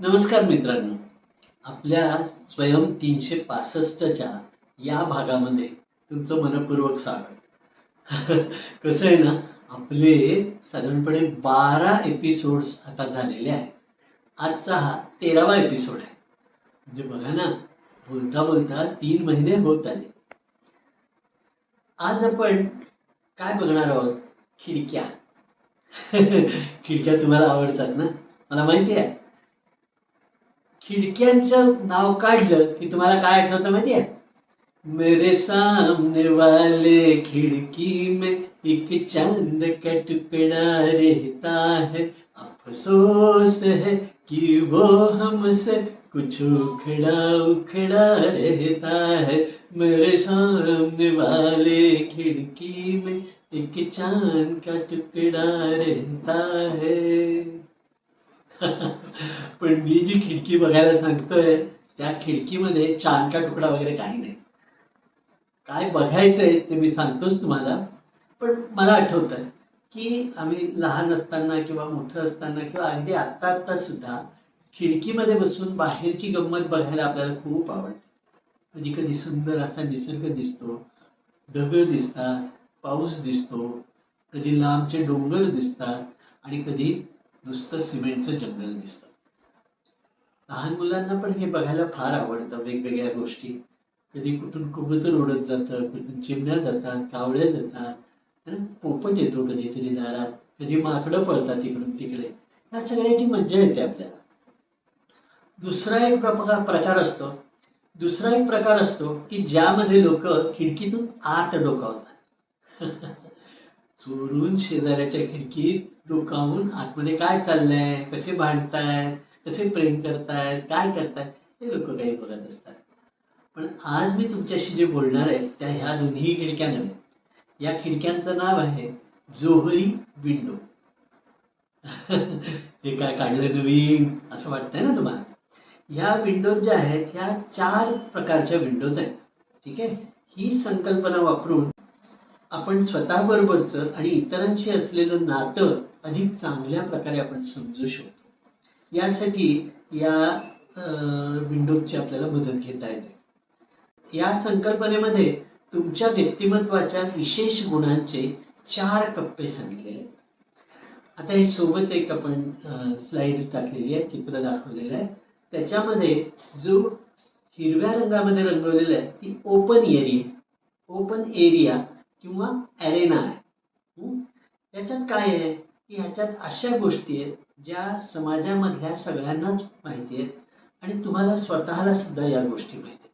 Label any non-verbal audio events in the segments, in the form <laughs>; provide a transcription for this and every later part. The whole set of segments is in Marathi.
नमस्कार मित्रांनो. आपल्या स्वयं तीनशे पासष्टच्या या भागामध्ये तुमचं मनपूर्वक स्वागत. <laughs> कसं आहे ना आपले साधारणपणे बारा एपिसोड्स आता झालेले आहेत. आजचा हा तेरावा एपिसोड आहे. म्हणजे बघा ना बोलता बोलता तीन महिने होत आले. आज आपण काय बघणार आहोत? खिडक्या. <laughs> खिडक्या तुम्हाला आवडतात ना? मला माहिती आहे. खिडक्यांचं नाव की मेरे सामने वाले खिड़की में एक चाँद का टुकड़ा रहता है। अफसोस है कि वो हमसे कुछ उखड़ा उखड़ा रहता है। मेरे सामने वाले खिड़की में एक चाँद का टुकड़ा रहता है। पण मी जी खिडकी बघायला सांगतोय त्या खिडकीमध्ये चांदका तुकडा वगैरे काही नाही. काय बघायचंय ते मी सांगतोच तुम्हाला. पण मला आठवतं की आम्ही लहान असताना किंवा मोठं असताना किंवा अगदी आत्ता आत्ता सुद्धा खिडकीमध्ये बसून बाहेरची गंमत बघायला आपल्याला खूप आवडते. कधी कधी सुंदर असा निसर्ग दिसतो ढग दिसतात पाऊस दिसतो कधी लांबचे डोंगर दिसतात आणि कधी नुसतं सिमेंटचं जंगल दिसतं. लहान मुलांना पण हे बघायला फार आवडतं वेगवेगळ्या गोष्टी. कधी कुठून कबूतर उडत जातं कुठून चिमण्या जातात कावळ्या जातात पोपट येतो कधीतरी दारात कधी माकडं पळतात इकडून तिकडे. या सगळ्याची मज्जा येते आपल्याला. दुसरा एक प्रकार प्रकार असतो. दुसरा एक प्रकार असतो की ज्यामध्ये लोक खिडकीतून आत डोकावतात. <laughs> चोरून शेजाऱ्याच्या खिडकीत डोकावून आतमध्ये काय चाललंय? कसे भांडतायत? कसे प्रेम करतायत? काय करतायत? हे लोक काही बघत असतात. पण आज मी तुमच्याशी जे बोलणार आहे त्या ह्या दोन्ही खिडक्या नव्हे. या खिडक्यांचं नाव आहे जोहरी विंडो. हे काय काढलं नवीन? असं वाटतंय ना तुम्हाला? ह्या विंडोज ज्या आहेत ह्या चार प्रकारच्या विंडोज आहेत. ठीक आहे? ही संकल्पना वापरून आपण स्वतःबरोबरचं आणि इतरांशी असलेलं नातं अधिक चांगल्या प्रकारे आपण समजू शकतो. यासाठी या विंडोजची आपल्याला मदत घेता येते. या संकल्पनेमध्ये तुमच्या व्यक्तिमत्वाच्या विशेष गुणांचे चार कप्पे सांगितले आता हे सोबत एक आपण स्लाइड टाकलेली आहे चित्र दाखवलेलं आहे. त्याच्यामध्ये जो हिरव्या रंगामध्ये रंगवलेला आहे ती ओपन एरिया ओपन एरिया किंवा अरेना आहे. याच्यात काय आहे? की ह्याच्यात अशा गोष्टी आहेत ज्या समाजामधल्या सगळ्यांनाच माहिती आहेत आणि तुम्हाला स्वतःला सुद्धा या गोष्टी माहिती आहेत.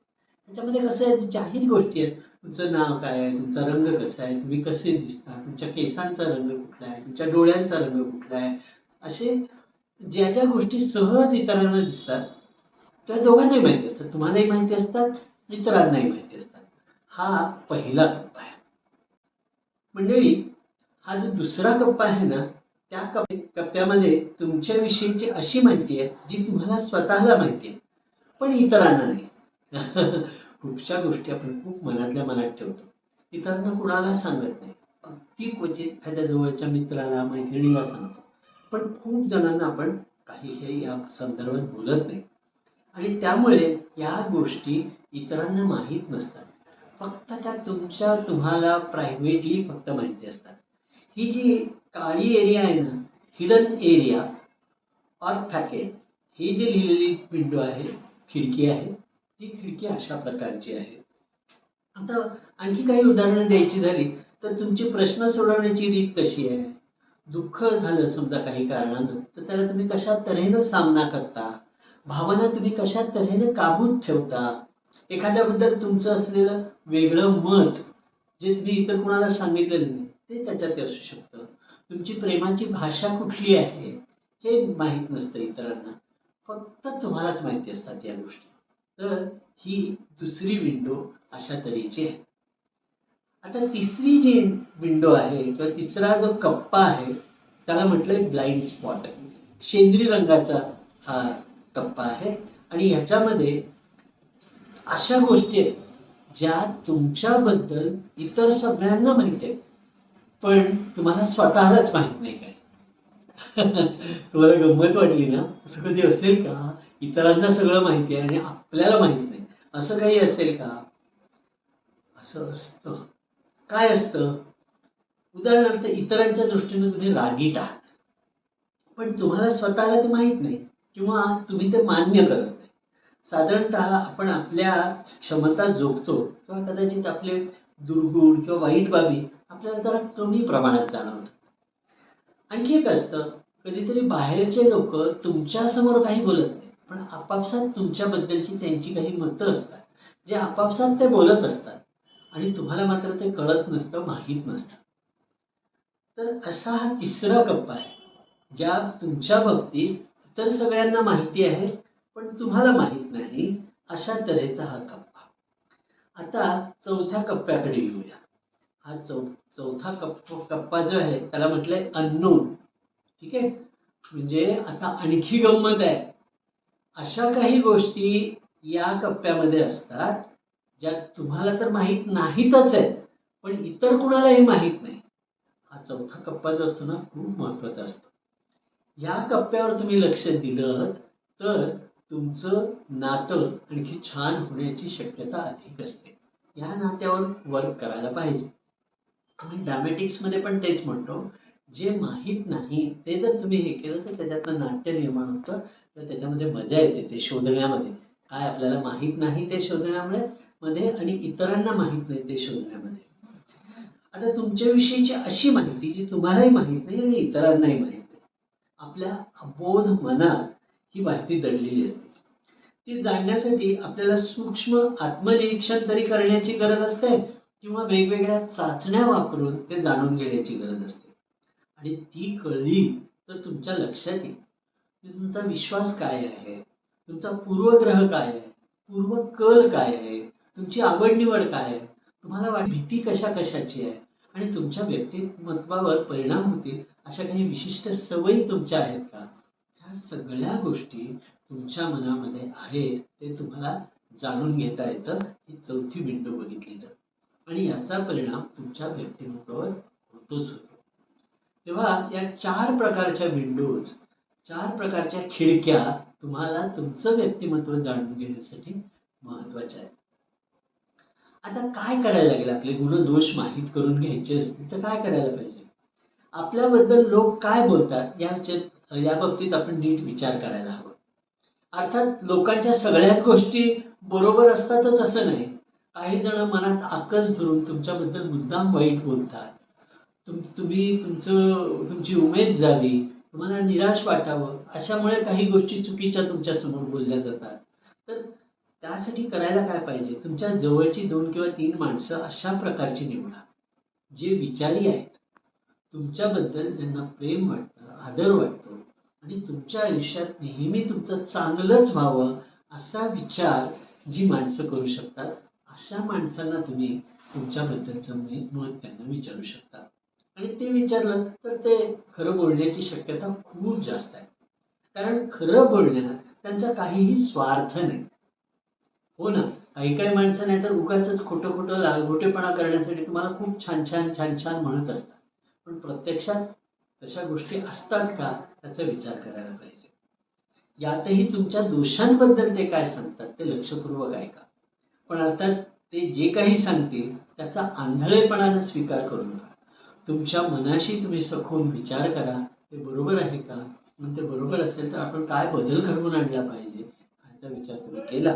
त्याच्यामध्ये कसं आहे जाहीर गोष्टी आहेत. तुमचं नाव काय आहे? तुमचा रंग कसा आहे? तुम्ही कसे दिसता? तुमच्या केसांचा रंग कुठला आहे? तुमच्या डोळ्यांचा रंग कुठला आहे? असे ज्या ज्या गोष्टी सहज इतरांना दिसतात त्या दोघांनाही माहिती असतात. तुम्हालाही माहिती असतात इतरांनाही माहिती असतात. हा पहिला मंडळी हा जो दुसरा कप्पा आहे ना त्या कप कप्प्यामध्ये तुमच्याविषयीची अशी माहिती आहे जी तुम्हाला स्वतःला माहिती आहे पण इतरांना नाही. <laughs> खूपशा गोष्टी आपण खूप मनातल्या मनात ठेवतो. इतरांना कुणाला सांगत नाही. अगदी क्वचित एखाद्या जवळच्या मित्राला मैत्रिणीला सांगतो. पण खूप जणांना आपण काही हे या संदर्भात बोलत नाही. आणि त्यामुळे या गोष्टी इतरांना माहीत नसतात. फक्त त्या तुमच्या तुम्हाला प्रायव्हेटली फक्त माहिती असतात. ही जी काळी एरिया आहे ना हिडन एरिया और फॅकेट ही जी लिहिलेली विंडो आहे खिडकी आहे ती खिडकी अशा प्रकारची आहे. आता आणखी काही उदाहरणं द्यायची झाली तर तुमची प्रश्न सोडवण्याची रीत कशी आहे? दुःख झालं समजा काही कारणानं तर त्याला तुम्ही कशा तऱ्हेनं सामना करता? भावना तुम्ही कशा तऱ्हेनं काबूत ठेवता? एखाद्याबद्दल तुमचं असलेलं वेगळं मत जे तुम्ही इतर कुणाला सांगितलेलं नाही ते त्याच्यात असू शकतं. तुमची प्रेमाची भाषा कुठली आहे हे माहीत नसतं इतरांना. फक्त तुम्हालाच माहिती असतात या गोष्टी. तर ही दुसरी विंडो अशा तऱ्हेची आहे. आता तिसरी जी विंडो आहे किंवा तिसरा जो कप्पा आहे त्याला म्हटलंय ब्लाइंड स्पॉट शेंद्री रंगाचा हा कप्पा आहे. आणि ह्याच्यामध्ये अशा गोष्टी आहेत ज्या तुमच्याबद्दल इतर सगळ्यांना माहिती आहेत. पण तुम्हाला स्वतःलाच माहीत नाही काय. <laughs> तुम्हाला गंमत वाटली ना? असं कधी असेल का? इतरांना सगळं माहिती आहे आणि आपल्याला माहीत नाही. असं काही असेल का? असं असतं. काय असतं? उदाहरणार्थ इतरांच्या दृष्टीने तुम्ही रागीट आहात. पण तुम्हाला स्वतःला ते माहीत नाही. किंवा तुम्ही ते मान्य करत साधारणतः आपण आपल्या क्षमता जोगतो किंवा कदाचित आपले दुर्गुण किंवा वाईट बाबी आपल्याला जरा कमी प्रमाणात जाणवतात. आणखी एक असतं कधीतरी बाहेरचे लोक तुमच्यासमोर काही बोलत नाही पण आपापसात तुमच्याबद्दलची त्यांची काही मतं असतात जे आपापसात ते बोलत असतात आणि तुम्हाला मात्र ते कळत नसतं माहीत नसतं. तर असा हा तिसरा गप्पा आहे ज्या तुमच्या बाबतीत इतर सगळ्यांना माहिती आहे पण तुम्हाला माहीत नाही अशा तऱ्हेचा हा कप्पा. आता चौथ्या कप्प्याकडे येऊया. हा चौ चौथा कप्प कप्पा जो आहे त्याला म्हटलंय अननोन ठीक आहे? म्हणजे आता आणखी गंमत आहे. अशा काही गोष्टी या कप्प्यामध्ये असतात ज्या तुम्हाला तर माहीत नाहीतच आहेत पण इतर कुणालाही माहीत नाही. हा चौथा कप्पा जो असतो ना खूप महत्त्वाचा असतो. या कप्प्यावर तुम्ही लक्ष दिलं तर तुमचं नातं आणखी छान होण्याची शक्यता अधिक असते. या नात्यावर वर्क करायला पाहिजे. आम्ही ड्रामॅटिक्समध्ये पण तेच म्हणतो जे माहीत नाही ते जर तुम्ही हे केलं तर त्याच्यातनं नाट्य निर्माण होतं तर त्याच्यामध्ये मजा येते ते शोधण्यामध्ये. काय आपल्याला माहीत नाही ते शोधण्यामुळे मध्ये आणि इतरांना माहीत नाही ते शोधण्यामध्ये. आता तुमच्याविषयीची अशी माहिती जी तुम्हालाही माहीत नाही आणि इतरांनाही माहीत नाही. आपल्या अबोध मनात ही माहिती दडलेली असते. ती जाणण्यासाठी आपल्याला सूक्ष्म आत्मनिरीक्षण तरी करण्याची गरज असते किंवा वेगवेगळ्या चाचण्या वापरून ते जाणून घेण्याची गरज असते. आणि ती कळली तर तुमच्या लक्षात येईल की तुमचा विश्वास काय आहे तुमचा पूर्वग्रह काय आहे पूर्व कल काय आहे तुमची आवड निवड काय आहे तुम्हाला वाट भीती कशा कशाची आहे आणि तुमच्या व्यक्तिमत्वावर परिणाम होतील अशा काही विशिष्ट सवयी तुमच्या आहेत का? ह्या सगळ्या गोष्टी तुमच्या मनामध्ये आहेत ते तुम्हाला जाणून घेता येतं. ही चौथी विंडो बघितली तर. आणि याचा परिणाम तुमच्या व्यक्तिमत्वावर होतोच होतो. तेव्हा या चार प्रकारच्या विंडोज चार प्रकारच्या खिडक्या तुम्हाला तुमचं व्यक्तिमत्व जाणून घेण्यासाठी महत्त्वाच्या आहेत. आता काय करायला लागेल? आपले गुणदोष माहीत करून घ्यायचे असतील तर काय करायला पाहिजे? आपल्याबद्दल लोक काय बोलतात? या या बाबतीत आपण नीट विचार करायला हवा. अर्थात लोकांच्या सगळ्याच गोष्टी बरोबर असतातच असं नाही. काही जण मनात आकस धरून तुमच्याबद्दल मुद्दाम वाईट बोलतात. तुम तुम्ही तुमचं तुमची उमेद जावी तुम्हाला निराश वाटावं अशामुळे काही गोष्टी चुकीच्या तुमच्यासमोर बोलल्या जातात. तर त्यासाठी करायला काय पाहिजे? तुमच्या जवळची दोन किंवा तीन माणसं अशा प्रकारची निवडा. जे विचारी आहेत. तुमच्याबद्दल ज्यांना प्रेम वाटतं आदर वाटतं आणि तुमच्या आयुष्यात नेहमी तुमचं चांगलंच व्हावं असा विचार जी माणसं करू शकतात अशा माणसांना तुम्ही तुमच्याबद्दलचं मत त्यांना विचारू शकता. आणि ते विचारलं तर ते खरं बोलण्याची शक्यता खूप जास्त आहे. कारण खरं बोलण्यात त्यांचा काहीही स्वार्थ नाही. हो ना? काही काही माणसं नाही तर उगाच खोटं खोटं लालगोटेपणा करण्यासाठी तुम्हाला खूप छान छान छान छान म्हणत असतात. पण प्रत्यक्षात तशा गोष्टी असतात का? त्याचा विचार करायला पाहिजे. यातही तुमच्या दोषांबद्दल ते काय सांगतात ते लक्षपूर्वक ऐका. पण अर्थात ते जे काही सांगतील त्याचा आंधळेपणानं स्वीकार करू नका. तुमच्या मनाशी तुम्ही सखोल विचार करा. ते बरोबर आहे का? मग ते बरोबर असेल तर आपण काय बदल घडवून आणला पाहिजे ह्याचा विचार तुम्ही केला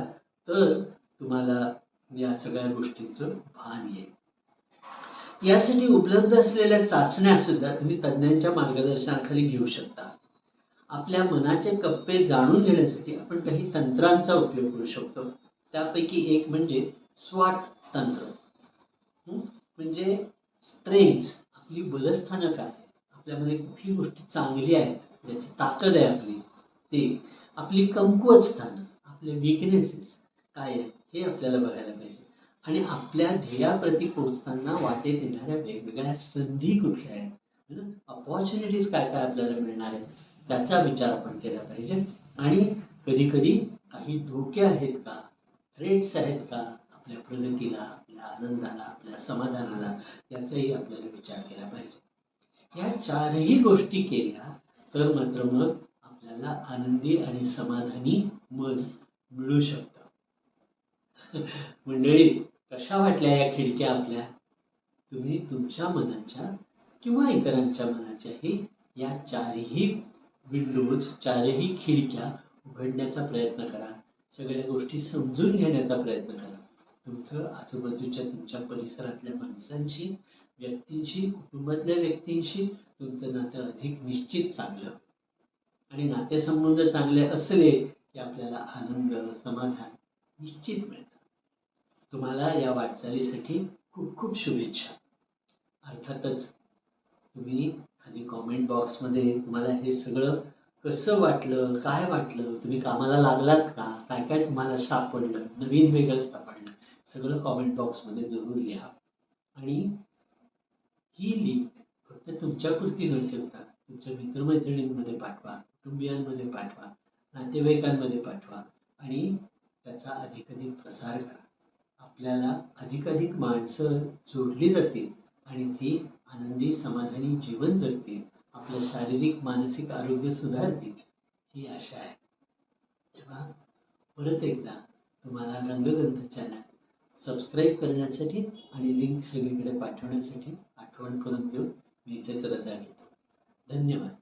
तर तुम्हाला या सगळ्या गोष्टींचं भान येईल. यासाठी उपलब्ध असलेल्या चाचण्या सुद्धा तुम्ही तज्ज्ञांच्या मार्गदर्शनाखाली घेऊ शकता. आपल्या मनाचे कप्पे जाणून घेण्यासाठी आपण काही तंत्रांचा उपयोग करू शकतो. त्यापैकी एक म्हणजे स्वाट तंत्र. म्हणजे स्ट्रेंथ आपली बलस्थानं काय आपल्यामध्ये कुठली गोष्ट चांगली आहेत ज्याची ताकद आहे आपली ते. आपली कमकुवत स्थान आपले विकनेसेस काय आहेत हे आपल्याला बघायला पाहिजे. आणि आपल्या ध्येयाप्रती पोहोचताना वाटेत येणाऱ्या वेगवेगळ्या संधी कुठल्या आहेत? म्हणजे अपॉर्च्युनिटीज काय काय आपल्याला मिळणार आहेत? त्याचा विचार आपण केला पाहिजे. आणि कधी कधी काही धोके आहेत का? थ्रेट्स आहेत का? आपल्या प्रगतीला आपल्या आनंदाला आपल्या समाधानाला? याचाही आपल्याला विचार केला पाहिजे. या चारही गोष्टी केल्या तर मात्र मग आपल्याला आनंदी आणि समाधानी मन मिळू शकतं. <laughs> मंडळी कशा वाटल्या या खिडक्या आपल्या? तुम्ही तुमच्या मनाच्या किंवा इतरांच्या मनाच्याही या चारही विंडोज चारही खिडक्या उघडण्याचा प्रयत्न करा. सगळ्या गोष्टी समजून घेण्याचा प्रयत्न करा. तुमचं आजूबाजूच्या तुमच्या परिसरातल्या माणसांशी व्यक्तींशी कुटुंबातल्या व्यक्तींशी तुमचं नातं अधिक निश्चित चांगलं. आणि नातेसंबंध चांगले असले की आपल्याला आनंद समाधान निश्चित मिळतं. तुम्हाला या वाटचालीसाठी खूप खूप शुभेच्छा. अर्थातच तुम्ही खाली कॉमेंट बॉक्समध्ये तुम्हाला हे सगळं कसं वाटलं काय वाटलं तुम्ही कामाला लागलात का काय काय तुम्हाला सापडलं नवीन वेगळं सापडलं सगळं कॉमेंट बॉक्समध्ये जरूर लिहा. आणि ही लिंक फक्त तुमच्यापुरती न ठेवता तुमच्या मित्रमैत्रिणींमध्ये पाठवा कुटुंबियांमध्ये पाठवा नातेवाईकांमध्ये पाठवा आणि त्याचा अधिकाधिक प्रसार करा. आपल्याला अधिकाधिक माणसं जोडली जातील आणि ती आनंदी समाधानी जीवन जगतील. आपलं शारीरिक मानसिक आरोग्य सुधारतील ही आशा आहे. तेव्हा परत एकदा तुम्हाला रंगग्रंथ चॅनल सबस्क्राईब करण्यासाठी आणि लिंक सगळीकडे पाठवण्यासाठी आठवण करून देऊन मी इथेच रजा घेतो धन्यवाद.